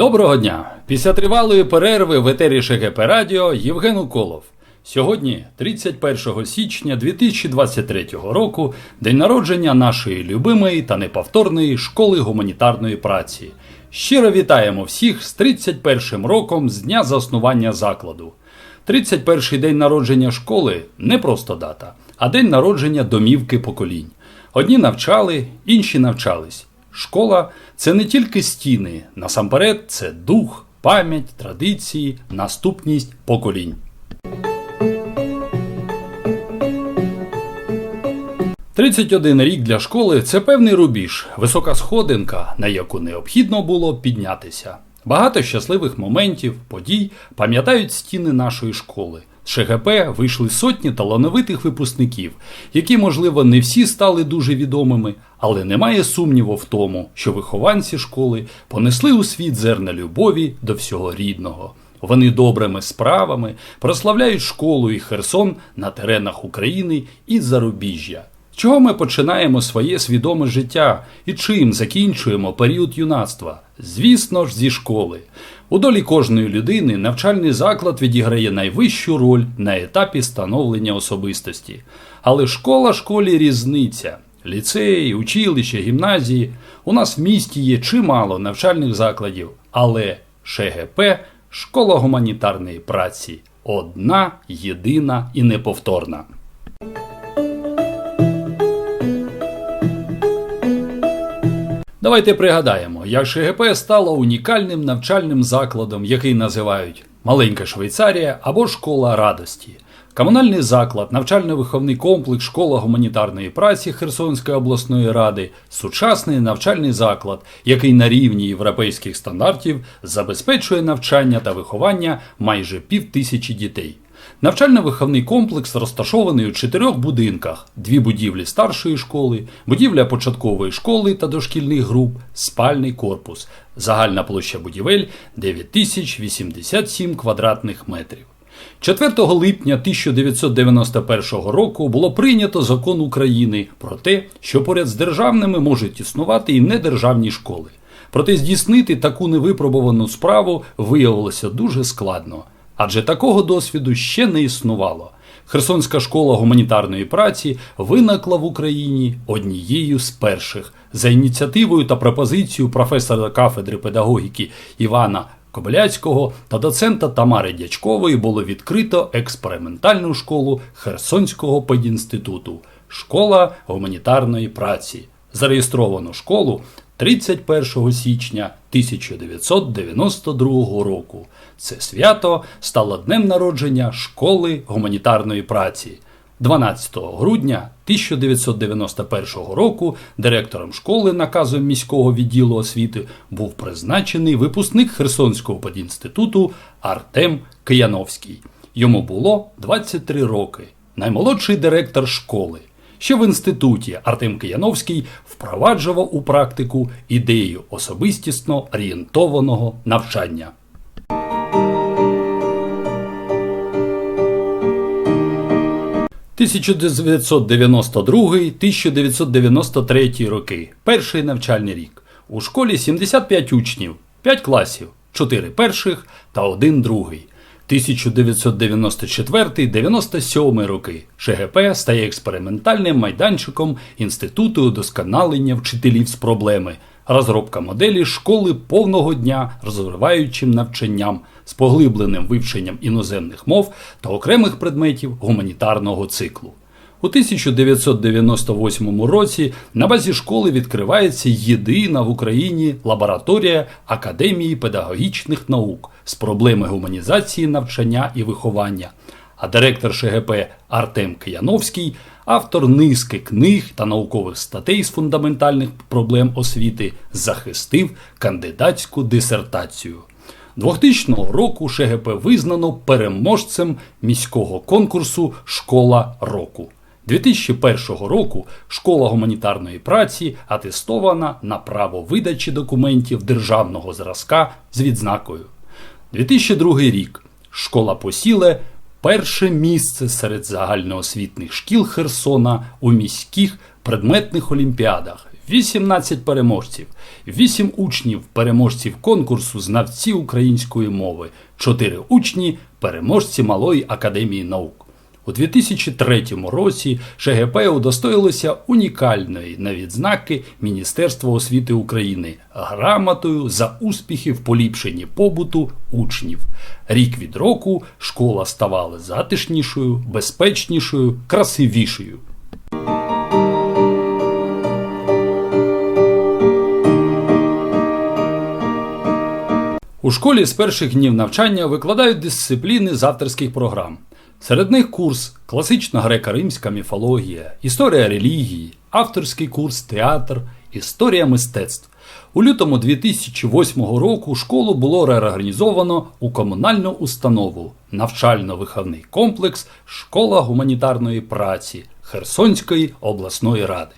Доброго дня! Після тривалої перерви в етері ШГП Радіо Євген Уколов. Сьогодні, 31 січня 2023 року, день народження нашої любимої та неповторної школи гуманітарної праці. Щиро вітаємо всіх з 31 роком з дня заснування закладу. 31-й день народження школи не просто дата, а день народження домівки поколінь. Одні навчали, інші навчались. Школа це не тільки стіни, насамперед, це дух, пам'ять, традиції, наступність поколінь. Тридцять один рік для школи це певний рубіж, висока сходинка, на яку необхідно було піднятися. Багато щасливих моментів, подій пам'ятають стіни нашої школи. З ШГП вийшли сотні талановитих випускників, які, можливо, не всі стали дуже відомими, але немає сумніву в тому, що вихованці школи понесли у світ зерна любові до всього рідного. Вони добрими справами прославляють школу і Херсон на теренах України і зарубіжжя. Чого ми починаємо своє свідоме життя і чим закінчуємо період юнацтва? Звісно ж, зі школи. У долі кожної людини навчальний заклад відіграє найвищу роль на етапі становлення особистості. Але школа школі різниця. Ліцеї, училища, гімназії. У нас в місті є чимало навчальних закладів, але ШГП школа гуманітарної праці одна, єдина і неповторна. Давайте пригадаємо, як ШГП стало унікальним навчальним закладом, який називають Маленька Швейцарія або Школа радості. Комунальний заклад, навчально-виховний комплекс Школа гуманітарної праці Херсонської обласної ради, сучасний навчальний заклад, який на рівні європейських стандартів забезпечує навчання та виховання майже півтисячі дітей. Навчально-виховний комплекс розташований у чотирьох будинках: дві будівлі старшої школи, будівля початкової школи та дошкільних груп, спальний корпус. Загальна площа будівель 9087 квадратних метрів. 4 липня 1991 року було прийнято закон України про те, що поряд з державними можуть існувати і недержавні школи. Проте здійснити таку невипробувану справу виявилося дуже складно, адже такого досвіду ще не існувало. Херсонська школа гуманітарної праці виникла в Україні однією з перших за ініціативою та пропозицією професора кафедри педагогіки Івана Кобиляцького та доцента Тамари Дячкової було відкрито експериментальну школу Херсонського педінституту Школа гуманітарної праці. Зареєстровану школу 31 січня 1992 року. Це свято стало днем народження школи гуманітарної праці. 12 грудня 1991 року директором школи наказом міського відділу освіти був призначений випускник Херсонського педінституту Артем Кияновський. Йому було 23 роки, наймолодший директор школи. Ще в інституті Артем Кияновський впроваджував у практику ідею особистісно орієнтованого навчання. 1992-1993 роки. Перший навчальний рік. У школі 75 учнів, 5 класів, 4 перших та 1 другий. 1994-97 роки ШГП стає експериментальним майданчиком Інституту удосконалення вчителів з проблеми, розробка моделі школи повного дня розвиваючим навчанням з поглибленим вивченням іноземних мов та окремих предметів гуманітарного циклу. У 1998 році на базі школи відкривається єдина в Україні лабораторія Академії педагогічних наук з проблеми гуманізації навчання і виховання. А директор ШГП Артем Кияновський, автор низки книг та наукових статей з фундаментальних проблем освіти, захистив кандидатську дисертацію. 2000 року ШГП визнано переможцем міського конкурсу Школа року. 2001 року школа гуманітарної праці атестована на право видачі документів державного зразка з відзнакою. 2002 рік школа посіле перше місце серед загальноосвітних шкіл Херсона у міських предметних олімпіадах. 18 переможців, 8 учнів переможців конкурсу знавці української мови, 4 учні переможці Малої академії наук. У 2003 році ШГП удостоїлося унікальної на відзнаки Міністерства освіти України грамотою за успіхи в поліпшенні побуту учнів. Рік від року школа ставала затишнішою, безпечнішою, красивішою. У школі з перших днів навчання викладають дисципліни з авторських програм. Серед них курс класична греко-римська міфологія, історія релігії, авторський курс театр, історія мистецтв. У лютому 2008 року школу було реорганізовано у комунальну установу навчально-виховний комплекс Школа гуманітарної праці Херсонської обласної ради.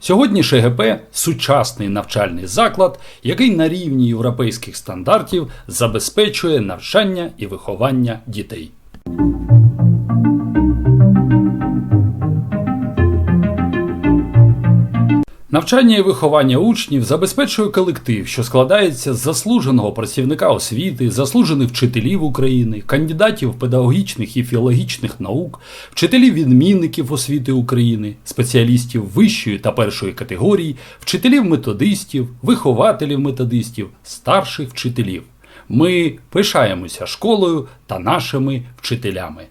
Сьогодні ШГП сучасний навчальний заклад, який на рівні європейських стандартів забезпечує навчання і виховання дітей. Навчання і виховання учнів забезпечує колектив, що складається з заслуженого працівника освіти, заслужених вчителів України, кандидатів педагогічних і філологічних наук, вчителів відмінників освіти України, спеціалістів вищої та першої категорії, вчителів методистів, вихователів методистів, старших вчителів. Ми пишаємося школою та нашими вчителями.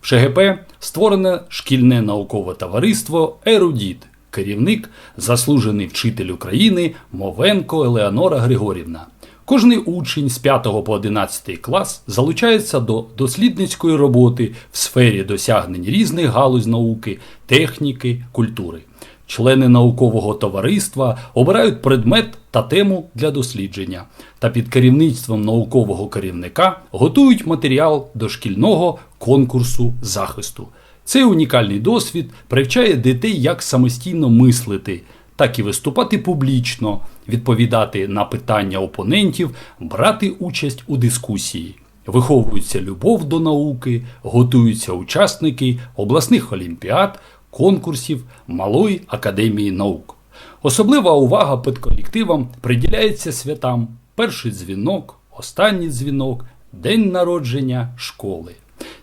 В ШГП створене шкільне наукове товариство Ерудіт, керівник, заслужений вчитель України Мовенко Елеонора Григорівна. Кожний учень з 5 по 11 клас залучається до дослідницької роботи в сфері досягнень різних галузь науки, техніки, культури. Члени наукового товариства обирають предмет та тему для дослідження та під керівництвом наукового керівника готують матеріал до шкільного конкурсу захисту. Цей унікальний досвід привчає дітей як самостійно мислити, так і виступати публічно, відповідати на питання опонентів, брати участь у дискусії. Виховується любов до науки, готуються учасники обласних олімпіад, конкурсів Малої академії наук. Особлива увага педколективам приділяється святам перший дзвінок, останній дзвінок, день народження школи.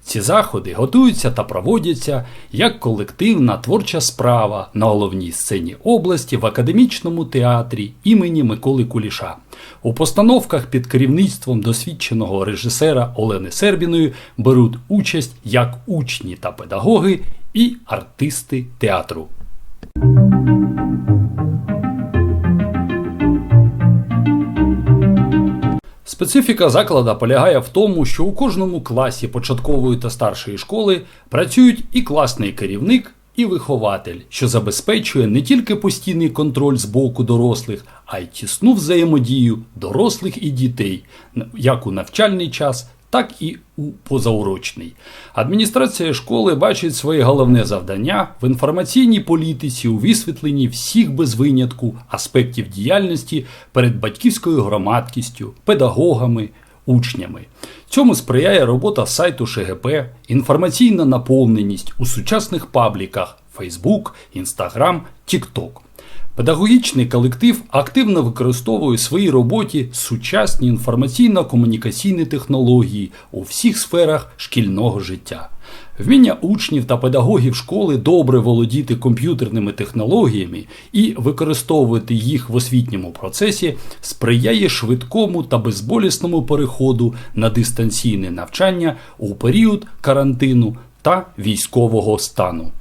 Ці заходи готуються та проводяться як колективна творча справа на головній сцені області в академічному театрі імені Миколи Куліша. У постановках під керівництвом досвідченого режисера Олени Сербіної беруть участь як учні та педагоги і артисти театру. Специфіка заклада полягає в тому, що у кожному класі початкової та старшої школи працюють і класний керівник, і вихователь, що забезпечує не тільки постійний контроль з боку дорослих, а й тісну взаємодію дорослих і дітей, як у навчальний час, так і у позаурочний. Адміністрація школи бачить своє головне завдання в інформаційній політиці у висвітленні всіх без винятку аспектів діяльності перед батьківською громадкістю, педагогами, учнями. Цьому сприяє робота сайту ШГП, інформаційна наповненість у сучасних пабліках Facebook, Instagram, TikTok. Педагогічний колектив активно використовує в своїй роботі сучасні інформаційно-комунікаційні технології у всіх сферах шкільного життя. Вміння учнів та педагогів школи добре володіти комп'ютерними технологіями і використовувати їх в освітньому процесі сприяє швидкому та безболісному переходу на дистанційне навчання у період карантину та військового стану.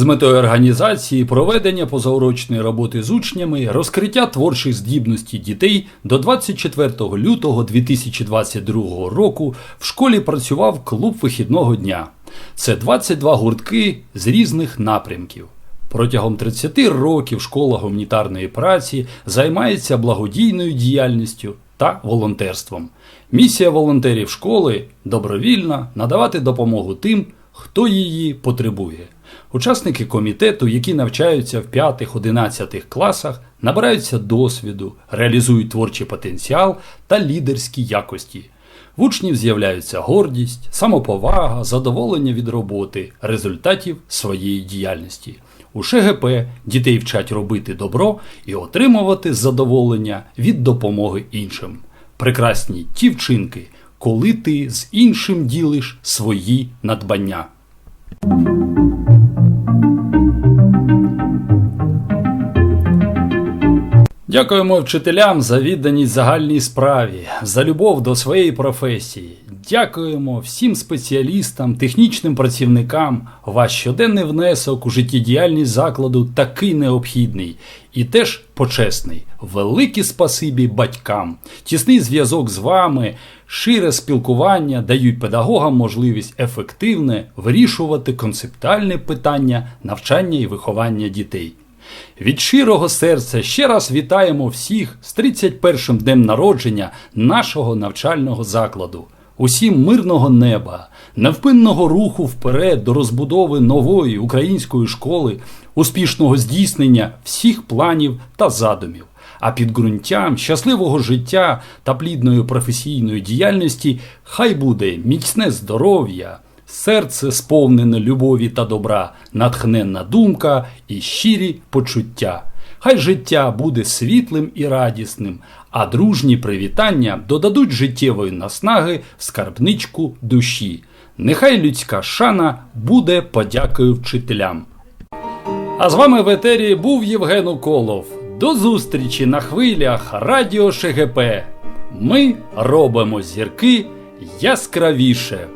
З метою організації проведення позаурочної роботи з учнями, розкриття творчих здібностей дітей до 24 лютого 2022 року в школі працював клуб вихідного дня. Це 22 гуртки з різних напрямків. Протягом 30 років школа гуманітарної праці займається благодійною діяльністю та волонтерством. Місія волонтерів школи добровільна надавати допомогу тим, хто її потребує. Учасники комітету, які навчаються в 5-11 класах, набираються досвіду, реалізують творчий потенціал та лідерські якості. В учнів з'являються гордість, самоповага, задоволення від роботи, результатів своєї діяльності. У ШГП дітей вчать робити добро і отримувати задоволення від допомоги іншим. Прекрасні ті вчинки, коли ти з іншим ділиш свої надбання. Дякуємо вчителям за відданість загальній справі, за любов до своєї професії. Дякуємо всім спеціалістам, технічним працівникам. Ваш щоденний внесок у життєдіяльність закладу такий необхідний і теж почесний. Велике спасибі батькам. Тісний зв'язок з вами, шире спілкування дають педагогам можливість ефективне вирішувати концептуальне питання навчання і виховання дітей. Від щирого серця ще раз вітаємо всіх з 31-м днем народження нашого навчального закладу. Усім мирного неба, невпинного руху вперед до розбудови нової української школи, успішного здійснення всіх планів та задумів. А під ґрунтям щасливого життя та плідної професійної діяльності хай буде міцне здоров'я, серце сповнене любові та добра, натхненна думка і щирі почуття. Хай життя буде світлим і радісним, а дружні привітання додадуть життєвої наснаги в скарбничку душі. Нехай людська шана буде подякою вчителям. А з вами в етері був Євген Уколов. До зустрічі на хвилях Радіо ШГП. Ми робимо зірки яскравіше.